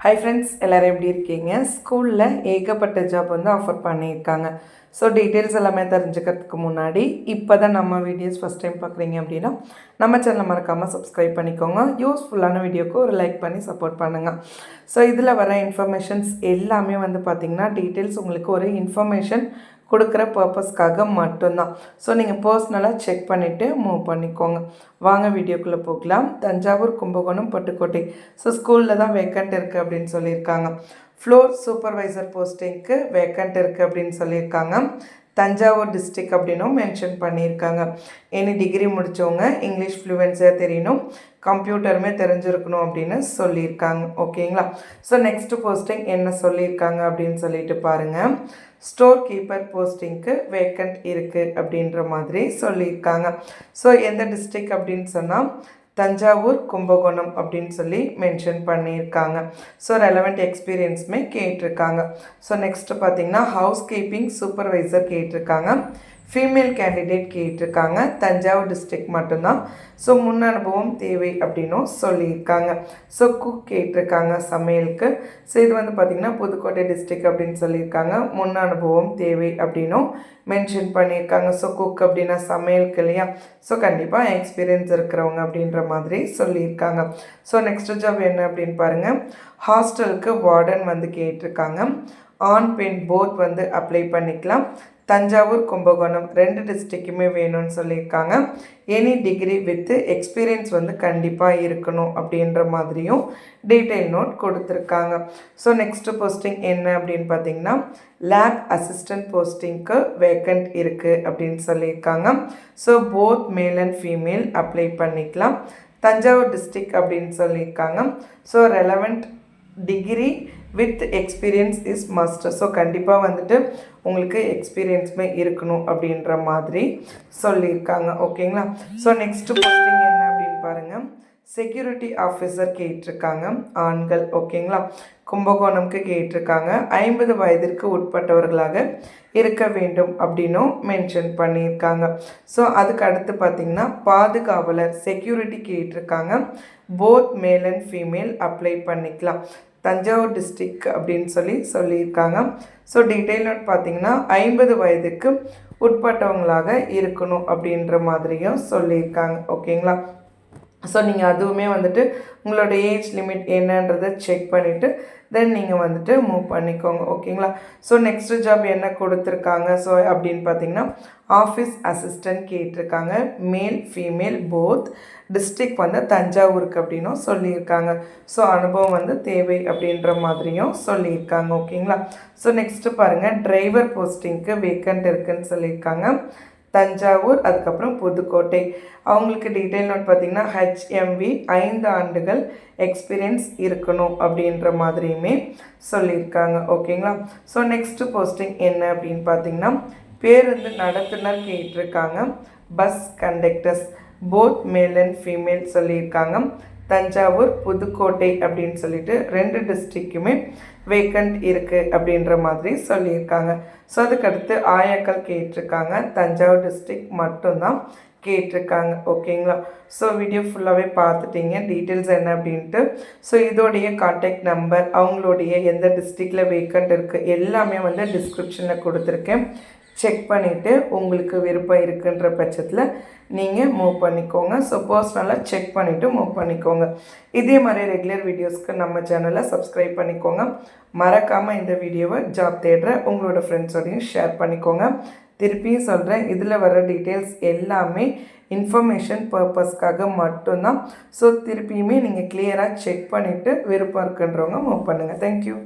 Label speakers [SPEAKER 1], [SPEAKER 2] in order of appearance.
[SPEAKER 1] Hi friends எல்லோரும் எப்படி இருக்கீங்க? ஸ்கூலில் ஏகப்பட்ட ஜாப் வந்து ஆஃபர் பண்ணியிருக்காங்க. ஸோ டீட்டெயில்ஸ் எல்லாமே தெரிஞ்சுக்கிறதுக்கு முன்னாடி இப்போ தான் நம்ம வீடியோஸ் ஃபஸ்ட் டைம் பார்க்குறீங்க அப்படின்னா நம்ம சேனலை மறக்காமல் சப்ஸ்கிரைப் பண்ணிக்கோங்க. யூஸ்ஃபுல்லான வீடியோக்கு ஒரு லைக் பண்ணி சப்போர்ட் பண்ணுங்கள் ஸோ இதில் வர இன்ஃபர்மேஷன்ஸ் எல்லாமே வந்து பார்த்திங்கன்னா டீட்டெயில்ஸ் உங்களுக்கு ஒரு இன்ஃபர்மேஷன் கொடுக்குற பர்பஸ்க்காக மட்டும்தான். ஸோ நீங்கள் பர்சனலாக செக் பண்ணிவிட்டு மூவ் பண்ணிக்கோங்க. வாங்க வீடியோக்குள்ளே போகலாம். தஞ்சாவூர் கும்பகோணம் பட்டுக்கோட்டை. ஸோ ஸ்கூலில் தான் வேக்கண்ட் இருக்குது அப்படின்னு சொல்லியிருக்காங்க. ஃப்ளோர் சூப்பர்வைசர் போஸ்டிங்க்கு வேக்கண்ட் இருக்குது அப்படின்னு சொல்லியிருக்காங்க. தஞ்சாவூர் டிஸ்ட்ரிக் அப்படின்னும் மென்ஷன் பண்ணியிருக்காங்க. எனி டிகிரி முடித்தவங்க இங்கிலீஷ் ஃப்ளூவென்ஸாக தெரியணும். கம்ப்யூட்டருமே தெரிஞ்சிருக்கணும் அப்படின்னு சொல்லியிருக்காங்க. ஓகேங்களா ஸோ நெக்ஸ்ட்டு போஸ்டிங் என்ன சொல்லியிருக்காங்க அப்படின்னு சொல்லிட்டு பாருங்கள் ஸ்டோர் கீப்பர் போஸ்டிங்க்கு வேக்கண்ட் இருக்குது அப்படின்ற மாதிரி சொல்லியிருக்காங்க. ஸோ எந்த டிஸ்ட்ரிக் அப்படின்னு சொன்னால் தஞ்சாவூர் கும்பகோணம் அப்படின்னு சொல்லி மென்ஷன் பண்ணியிருக்காங்க. ஸோ ரெலவெண்ட் எக்ஸ்பீரியன்ஸுமே கேட்டிருக்காங்க. ஸோ நெக்ஸ்ட்டு பார்த்தீங்கன்னா ஹவுஸ் கீப்பிங் சூப்பர்வைசர் கேட்டிருக்காங்க. ஃபீமேல் கேண்டிடேட் கேட்டிருக்காங்க. தஞ்சாவூர் டிஸ்ட்ரிக் மட்டும்தான். ஸோ முன் அனுபவம் தேவை அப்படின்னும் சொல்லியிருக்காங்க. ஸோ குக் கேட்டிருக்காங்க சமையலுக்கு. ஸோ இது வந்து பார்த்திங்கன்னா புதுக்கோட்டை டிஸ்ட்ரிக் அப்படின்னு சொல்லியிருக்காங்க. முன் அனுபவம் தேவை அப்படின்னும் மென்ஷன் பண்ணியிருக்காங்க. ஸோ குக் அப்படின்னா சமையலுக்கு இல்லையா? ஸோ கண்டிப்பாக எக்ஸ்பீரியன்ஸ் இருக்கிறவங்க அப்படின்ற மாதிரி சொல்லியிருக்காங்க. ஸோ நெக்ஸ்ட் ஜாப் என்ன அப்படின்னு பாருங்கள் ஹாஸ்டலுக்கு வார்டன் வந்து கேட்டிருக்காங்க. ஆன் பெண் போத் வந்து அப்ளை பண்ணிக்கலாம். தஞ்சாவூர் கும்பகோணம் ரெண்டு டிஸ்ட்ரிக்குமே வேணும்னு சொல்லியிருக்காங்க. எனி டிகிரி வித்து எக்ஸ்பீரியன்ஸ் வந்து கண்டிப்பாக இருக்கணும் அப்படின்ற மாதிரியும் டீட்டெயில் நோட் கொடுத்துருக்காங்க. ஸோ நெக்ஸ்ட்டு போஸ்டிங் என்ன அப்படின்னு பார்த்தீங்கன்னா லேப் அசிஸ்டன்ட் போஸ்டிங்க்கு வேக்கண்ட் இருக்குது அப்படின்னு சொல்லியிருக்காங்க. So both male and female apply பண்ணிக்கலாம். தஞ்சாவூர் டிஸ்ட்ரிக் அப்படின்னு சொல்லியிருக்காங்க. So relevant degree with experience is must so கண்டிப்பாக வந்துட்டு உங்களுக்கு எக்ஸ்பீரியன்ஸுமே இருக்கணும் அப்படின்ற மாதிரி சொல்லியிருக்காங்க. ஓகேங்களா? ஸோ நெக்ஸ்ட்டு போஸ்டிங் என்ன அப்படின்னு பாருங்கள் செக்யூரிட்டி ஆஃபீஸர் கேட்டிருக்காங்க. ஆண்கள். ஓகேங்களா? கும்பகோணம்க்கு கேட்டிருக்காங்க. ஐம்பது வயதிற்கு உட்பட்டவர்களாக இருக்க வேண்டும் அப்படின்னும் மென்ஷன் பண்ணியிருக்காங்க. ஸோ அதுக்கு அடுத்து பார்த்திங்கன்னா பாதுகாவலர் செக்யூரிட்டி கேட்டிருக்காங்க. Both male and female apply பண்ணிக்கலாம். தஞ்சாவூர் டிஸ்ட்ரிக் அப்படின்னு சொல்லி சொல்லியிருக்காங்க. ஸோ டீட்டெயில் நோட் பார்த்தீங்கன்னா ஐம்பது வயதுக்கு உட்பட்டவங்களாக இருக்கணும் அப்படின்ற மாதிரியும் சொல்லியிருக்காங்க. ஓகேங்களா ஸோ நீங்கள் அதுவுமே வந்துட்டு உங்களோட ஏஜ் லிமிட் என்னன்றதை செக் பண்ணிவிட்டு தென் நீங்கள் வந்துட்டு மூவ் பண்ணிக்கோங்க. ஓகேங்களா ஸோ நெக்ஸ்ட் ஜாப் என்ன கொடுத்துருக்காங்க? ஸோ அப்படின்னு பார்த்தீங்கன்னா ஆஃபீஸ் அசிஸ்டண்ட் கேட்டிருக்காங்க. மேல் ஃபீமேல் போத் டிஸ்ட்ரிக் வந்து தஞ்சாவூருக்கு அப்படின்னும் சொல்லியிருக்காங்க. ஸோ அனுபவம் வந்து தேவை அப்படின்ற மாதிரியும் சொல்லியிருக்காங்க. ஓகேங்களா ஸோ நெக்ஸ்ட்டு பாருங்கள் டிரைவர் போஸ்டிங்க்கு வேக்கண்ட் இருக்குன்னு சொல்லியிருக்காங்க. தஞ்சாவூர் அதுக்கப்புறம் புதுக்கோட்டை. அவங்களுக்கு டீட்டெயில் நோட் பார்த்திங்கன்னா ஹெச்எம்வி ஐந்து ஆண்டுகள் எக்ஸ்பீரியன்ஸ் இருக்கணும் அப்படின்ற மாதிரியுமே சொல்லியிருக்காங்க. ஓகேங்களா? ஸோ நெக்ஸ்ட்டு போஸ்டிங் என்ன அப்படின்னு பார்த்தீங்கன்னா பேருந்து நடத்துனர் கேட்டிருக்காங்க. Bus conductors both male and female சொல்லியிருக்காங்க. தஞ்சாவூர் புதுக்கோட்டை அப்படின்னு சொல்லிட்டு ரெண்டு டிஸ்ட்ரிக்குமே வேக்கண்ட் இருக்குது அப்படின்ற மாதிரி சொல்லியிருக்காங்க. ஸோ அதுக்கடுத்து ஆயாக்கள் கேட்டிருக்காங்க. தஞ்சாவூர் டிஸ்ட்ரிக் மட்டும்தான் கேட்டிருக்காங்க. ஓகேங்களா ஸோ வீடியோ ஃபுல்லாகவே பார்த்துட்டீங்க. டீட்டெயில்ஸ் என்ன அப்படின்ட்டு. ஸோ இதோடைய காண்டாக்ட் நம்பர் அவங்களுடைய எந்த டிஸ்ட்ரிக்டில் வேக்கண்ட் இருக்குது எல்லாமே வந்து டிஸ்கிரிப்ஷனில் கொடுத்துருக்கேன். செக் பண்ணிவிட்டு உங்களுக்கு விருப்பம் இருக்குன்ற பட்சத்தில் நீங்கள் மூவ் பண்ணிக்கோங்க. ஸோ பர்சனலாக செக் பண்ணிவிட்டு மூவ் பண்ணிக்கோங்க. இதே மாதிரி ரெகுலர் வீடியோஸ்க்கு நம்ம சேனலை சப்ஸ்கிரைப் பண்ணிக்கோங்க. மறக்காமல் இந்த வீடியோவை ஜாப் தேடுற உங்களோட ஃப்ரெண்ட்ஸோடையும் ஷேர் பண்ணிக்கோங்க. திருப்பியும் சொல்கிறேன் இதில் வர டீட்டெயில்ஸ் எல்லாமே இன்ஃபர்மேஷன் பர்பஸ்க்காக மட்டும்தான். ஸோ திருப்பியுமே நீங்கள் கிளியராக செக் பண்ணிவிட்டு விருப்பம் இருக்குன்றவங்க மூவ் பண்ணுங்கள் தேங்க்யூ